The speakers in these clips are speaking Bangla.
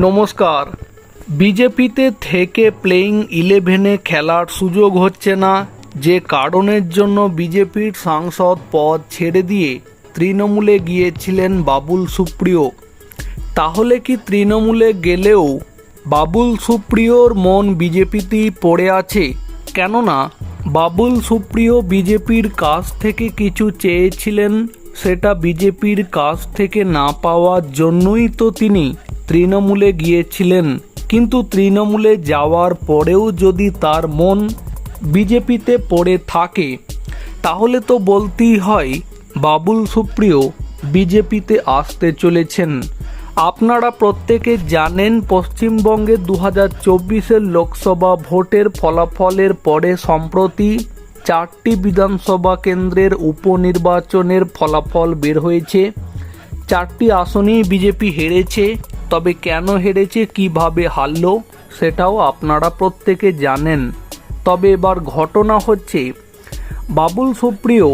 নমস্কার। বিজেপিতে থেকে প্লেইং ইলেভেনে খেলার সুযোগ হচ্ছে না, যে কারণের জন্য বিজেপির সাংসদ পদ ছেড়ে দিয়ে তৃণমূলে গিয়েছিলেন বাবুল সুপ্রিয়। তাহলে কি তৃণমূলে গেলেও বাবুল সুপ্রিয়র মন বিজেপিতেই পড়ে আছে? কেননা, বাবুল সুপ্রিয় বিজেপির কাছ থেকে কিছু চেয়েছিলেন, সেটা বিজেপির কাছ থেকে না পাওয়ার জন্যই তো তিনি তৃণমূলে গিয়েছিলেন, কিন্তু তৃণমূলে যাওয়ার পরেও যদি তার মন বিজেপিতে পড়ে থাকে, তাহলে তো বলতেই হয়, বাবুল সুপ্রিয় বিজেপিতে আসতে চলেছেন। আপনারা প্রত্যেকে জানেন, পশ্চিমবঙ্গে দু হাজার চব্বিশের লোকসভা ভোটের ফলাফলের পরে সম্প্রতি চারটি বিধানসভা কেন্দ্রের উপনির্বাচনের ফলাফল বের হয়েছে। চারটি আসনেই বিজেপি হেরেছে। তবে কেন হেরেছে, কীভাবে হারল, সেটাও আপনারা প্রত্যেকে জানেন। তবে এবার ঘটনা হচ্ছে, বাবুল সুপ্রিয়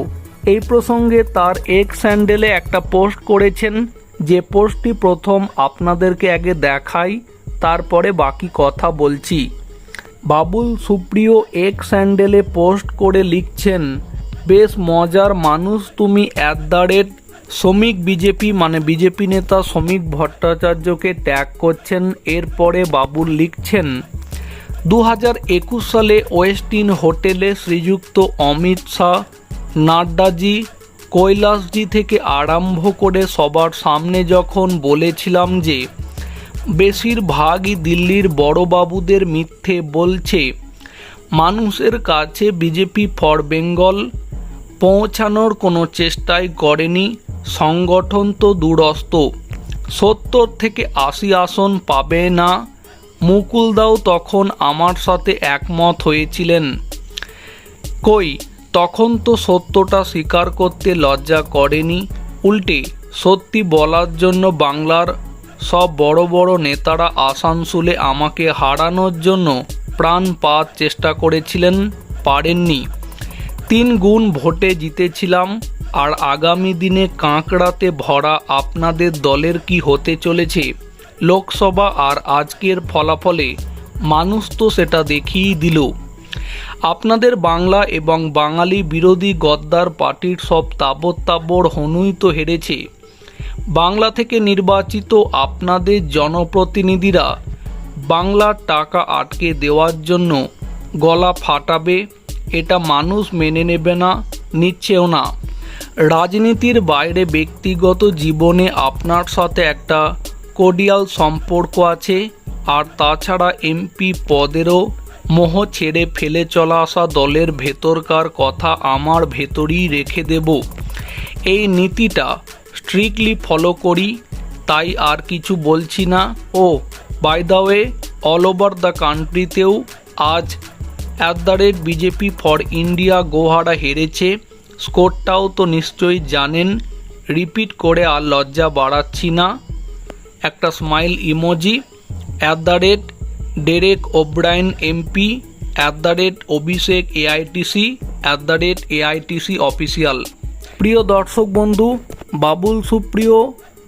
এই প্রসঙ্গে তার এক স্যান্ডেলে একটা পোস্ট করেছেন। যে পোস্টটি প্রথম আপনাদেরকে আগে দেখাই, তারপরে বাকি কথা বলছি। বাবুল সুপ্রিয় এক স্যান্ডেলে পোস্ট করে লিখছেন, বেশ মজার মানুষ তুমি at the rate Shramik BJP মানে বিজেপি নেতা শ্রমিক ভট্টাচার্যকে ত্যাগ করছেন, এরপরে বাবুল লিখছেন দু হাজার একুশ সালে ওয়েস্টিন হোটেলে শ্রীযুক্ত অমিত শাহ নাড্ডাজি কৈলাসজি থেকে আরম্ভ করে সবার সামনে যখন বলেছিলাম যে, বেশিরভাগই দিল্লির বড়বাবুদের মিথ্যে বলছে, মানুষের কাছে বিজেপি ফর বেঙ্গল পৌঁছানোর কোনো চেষ্টাই করেনি সংগঠন তো দূরস্থ সত্তর থেকে আশি আসন পাবে না। মুকুলদাও তখন আমার সাথে একমত হয়েছিলেন। কই, তখন তো সত্যটা স্বীকার করতে লজ্জা করেনি। উল্টে, সত্যি বলার জন্য বাংলার সব বড় বড় নেতারা আসানসোলে আমাকে হারানোর জন্য প্রাণ পাওয়ার চেষ্টা করেছিলেন, পারেননি। তিন গুণ ভোটে জিতেছিলাম। আর আগামী দিনে কাঁকড়াতে ভরা আপনাদের দলের কি হতে চলেছে? লোকসভা আর আজকের ফলাফলে মানুষ তো সেটা দেখিয়েই দিল। আপনাদের বাংলা এবং বাঙালি বিরোধী গদ্দার পার্টির সব তাবর তাবর হনুই তো হেরেছে। বাংলা থেকে নির্বাচিত আপনাদের জনপ্রতিনিধিরা বাংলার টাকা আটকে দেওয়ার জন্য গলা ফাটাবে, এটা মানুষ মেনে নেবে না, নিচ্ছেও না। রাজনীতির বাইরে ব্যক্তিগত জীবনে আপনার সাথে একটা কোডিয়াল সম্পর্ক আছে, আর তাছাড়া এমপি পদেরও মোহ ছেড়ে ফেলে চলা আসা দলের ভেতরকার কথা আমার ভেতরই রেখে দেব। এই নীতিটা স্ট্রিক্টলি ফলো করি, তাই আর কিছু বলছি না। ও by the way all over the কান্ট্রিতেও আজ at the rate BJP for India গোহারা হেরেছে। স্কোরটাও তো নিশ্চয়ই জানেন। রিপিট করে আর লজ্জা বাড়াচ্ছি না। একটা smile emoji. At the rate Derek O'Brien MP. At the rate Abhishek AITC. At the rate AITC official. প্রিয় দর্শক বন্ধু, বাবুল সুপ্রিয়,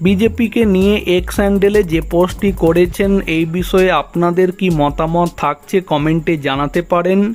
বিজেপিকে নিয়ে এক স্যান্ডেলে যে পোস্টটি করেছেন, এই বিষয়ে আপনাদের কি মতামত থাকছে কমেন্টে জানাতে পারেন।